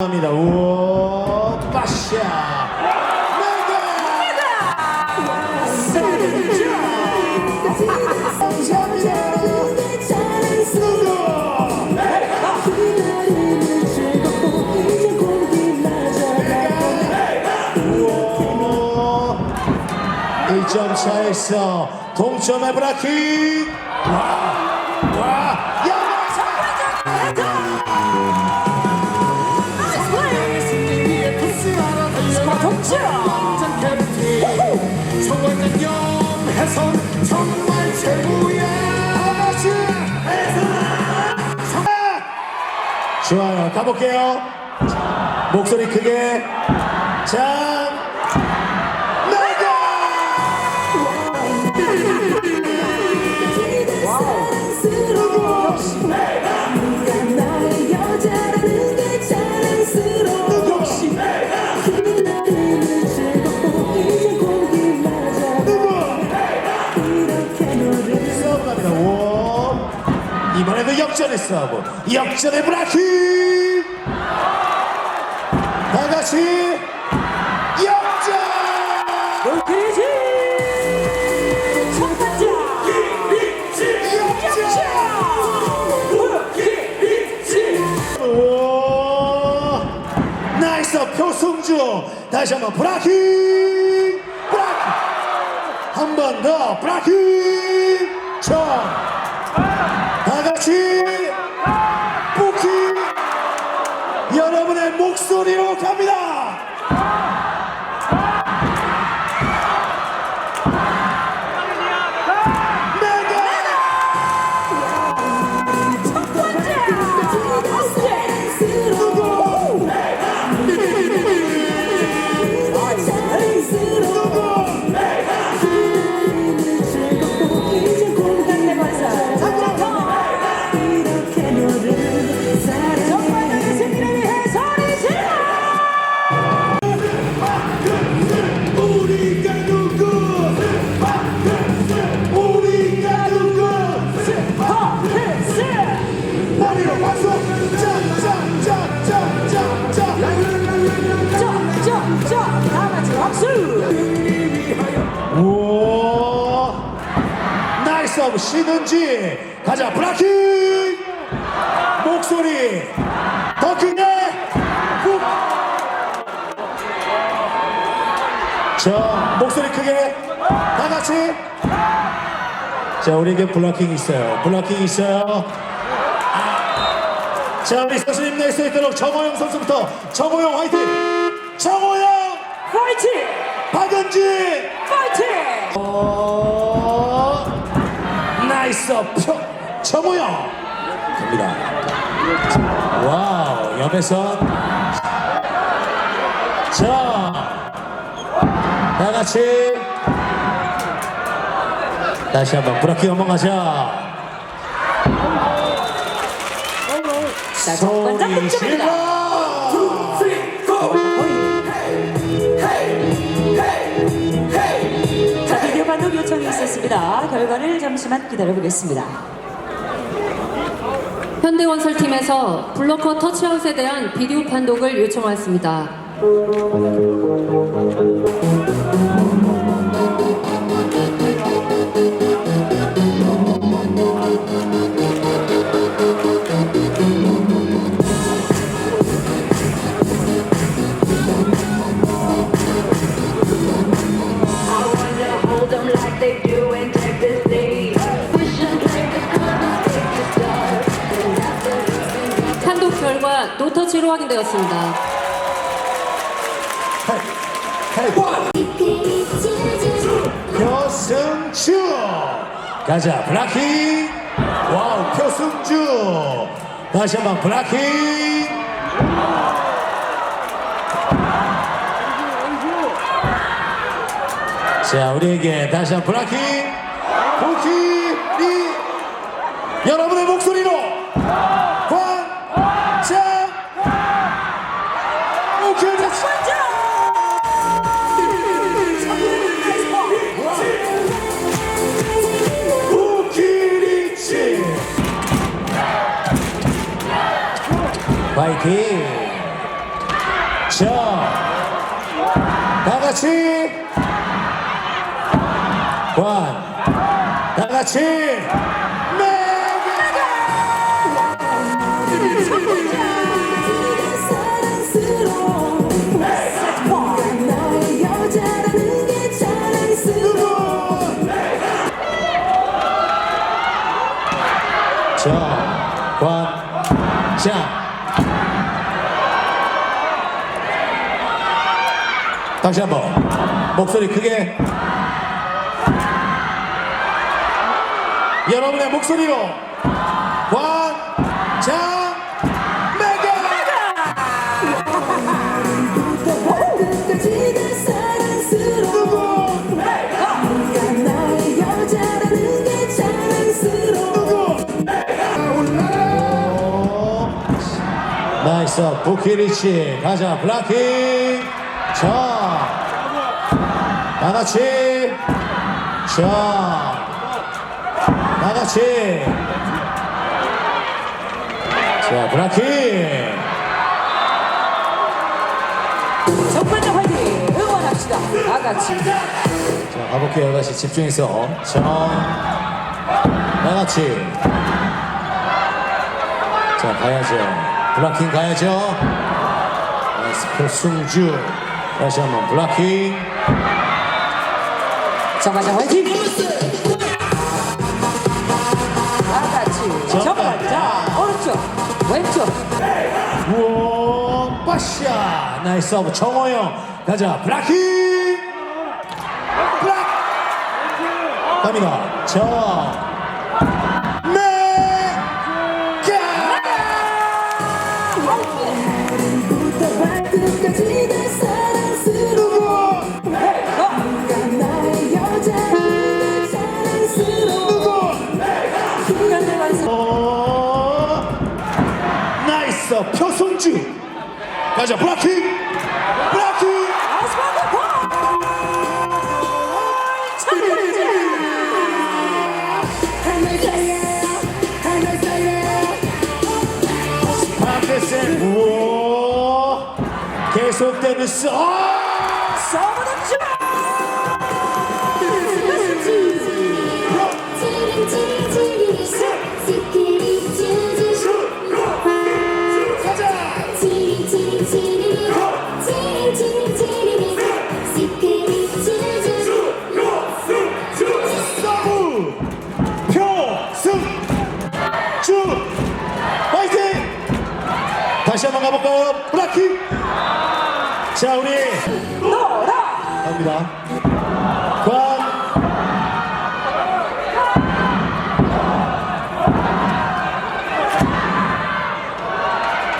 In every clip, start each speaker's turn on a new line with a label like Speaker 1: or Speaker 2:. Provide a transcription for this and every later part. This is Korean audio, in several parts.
Speaker 1: 합니다. 우와, 빠샤. 우와. 1점 차에서 동점의 브라키. 와, 좋아요. 가볼게요. 목소리 크게. 자. 이번에도 역전의 싸움. 역전의 브라 키. 다 같이 역전. 오. 나이스 표승주 다시 한번 브라키. 브라키. 한번 더 브라키. 자, 다 같이 여러분의 목소리로 갑니다. 오브 시든지! 가자, 브라키! 목소리! 더 크게! 훅! 자, 목소리 크게! 다 같이! 자, 우리에게 블락킹 있어요. 블락킹 있어요. 자, 우리 선수님 낼수 있도록 정호영 선수부터 정호영 화이팅! 정호영! 박은지! 나이스 표 정호영! 갑니다. 와우, 옆에서 자, 다 같이 다시 한번 브라킹 한번 가자.
Speaker 2: 자, 정관장
Speaker 1: 소리
Speaker 2: 득점입니다.
Speaker 1: 질러!
Speaker 2: 있었습니다. 결과를 잠시만 기다려보겠습니다.
Speaker 3: 현대건설팀에서 블로커 터치아웃에 대한 비디오 판독을 요청하였습니다.
Speaker 1: 표승주 가자 블라킹 와우 표승주. 다시 한번 블라킹 자 우리에게 다시 한번 블라킹 보키리 여러분의 목소리로 파이팅 자, 다 같이. 관, 다 같이 다시 한번 목소리 크게. 여러분의 목소리로 관, 장, 메가.
Speaker 2: 끝까지 날 사랑스러워 네가 나의 여자라는 게 자랑스러워
Speaker 1: 나이스. 부키리치. 가자. 블라킹. 자 다 같이. 자 다 같이. 자 블라킹
Speaker 2: 정반장 화이팅. 응원합시다. 다 같이.
Speaker 1: 자 가볼게요. 다시 집중해서. 정 다같이. 자 가야죠. 블라킹 가야죠. 나이스. 표승주. 다시 한번 블라킹
Speaker 2: 정반장 화이팅! 다 같이. 정반장 오른쪽 왼쪽.
Speaker 1: 우와 빠샤 나이스 서브 정호영. 가자. 블라킹 블락 갑니다. 자 메가
Speaker 2: 가자 사이에
Speaker 1: 파켓센 우와 계속되는 서 자 우리
Speaker 2: 놀아
Speaker 1: 갑니다 관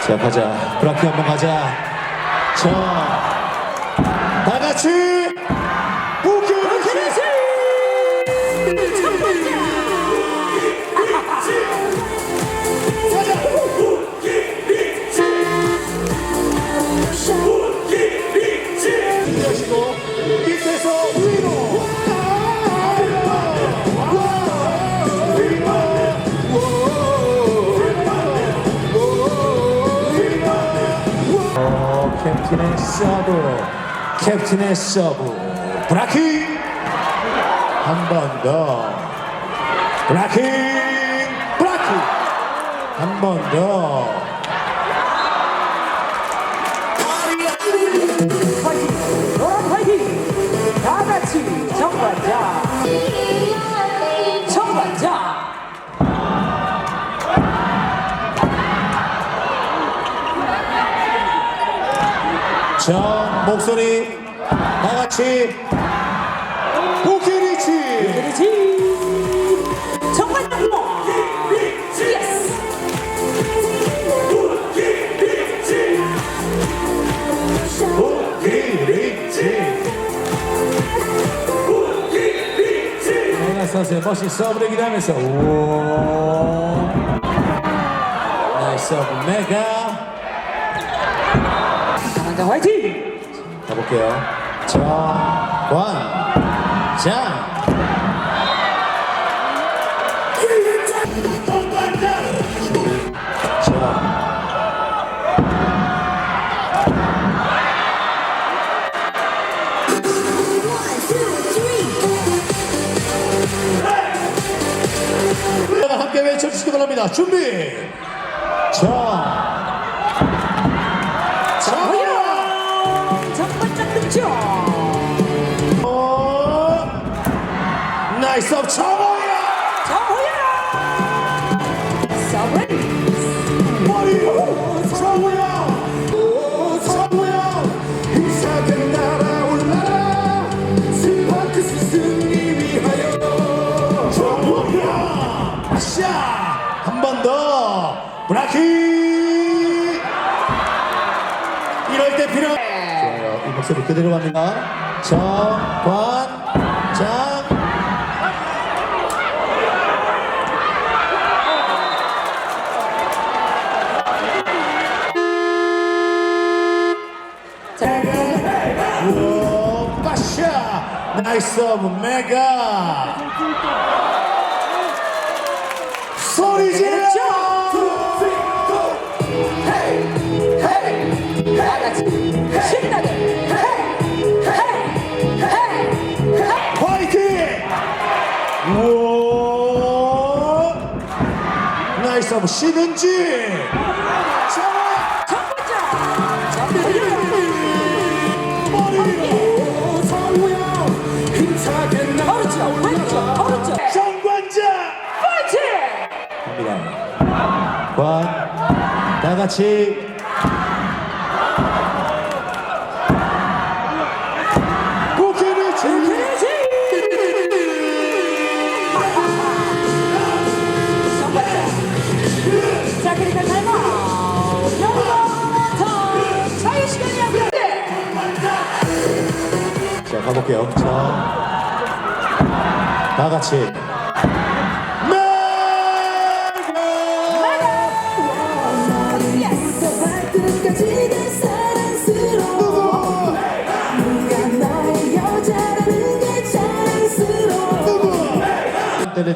Speaker 1: 자, 가자. 브라키 한번 가자. 자, 어, 캡틴의 서브. 캡틴의 서브. 브라키! 한번 더. 브라키! 브라키! 한 번더.
Speaker 2: 화이팅! 노란 화이팅! 다 같이 정반장
Speaker 1: 자 목소리 다 같이. 부키리치!
Speaker 2: 그렇지 정반장 예스
Speaker 1: 부키리치! 내가 서서히 멋진 서브를 기대하면서. 우와 나이스 서브 메가
Speaker 2: 네, 화이팅!
Speaker 1: 가볼게요. 정관장! 네. 함께
Speaker 2: 외쳐주시기 바랍니다. 준비!
Speaker 1: 정! 나이스 업 정호영.
Speaker 2: 정호영. 서브레이스.
Speaker 1: 머리로 오 정우영 힘차게 날아올라라. 스파크스 승리 위하여. 정우영 샷한 번 더. 브라키. 이럴 때 필요 좋아요. 이 목소리 그대로 갑니다. 정관 나이스 오브 메가! 소리 질러!
Speaker 2: 신나게.
Speaker 1: 화이팅! 우와! 나이스 오브 시든지! 같이. 고개를 들고
Speaker 2: 자, 그러니까 탈모. 영광 자유 시간이 앞에.
Speaker 1: 자, 가볼게요. 자, 다 같이.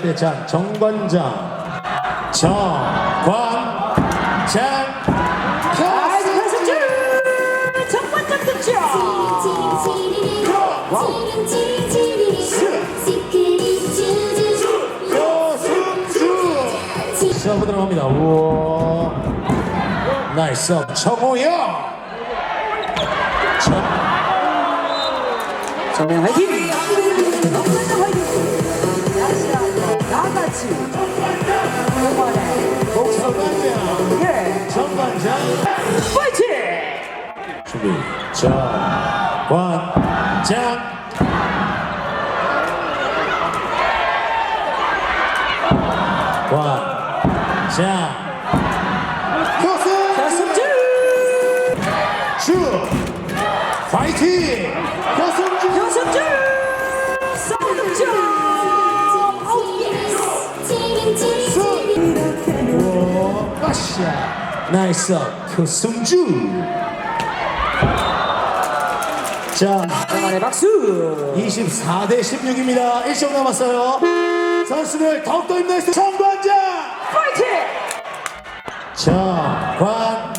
Speaker 1: 때장 정관장 정관장. 한번 들어갑니다. 우와 나이스 업. 정호영. 정
Speaker 2: 정명 화이팅! 예
Speaker 1: 정관장.
Speaker 2: 파이팅!
Speaker 1: 준비 정관장. 관장 주 파이팅! 교승주!
Speaker 2: 여승줄! 쌍득점!
Speaker 1: 오 빠샤 나이스 교승주! 자
Speaker 2: 응원의 박수!
Speaker 1: 24대 16입니다. 1점 남았어요. 선수들 더욱더 힘내세요 정관장!
Speaker 2: 파이팅!
Speaker 1: 정관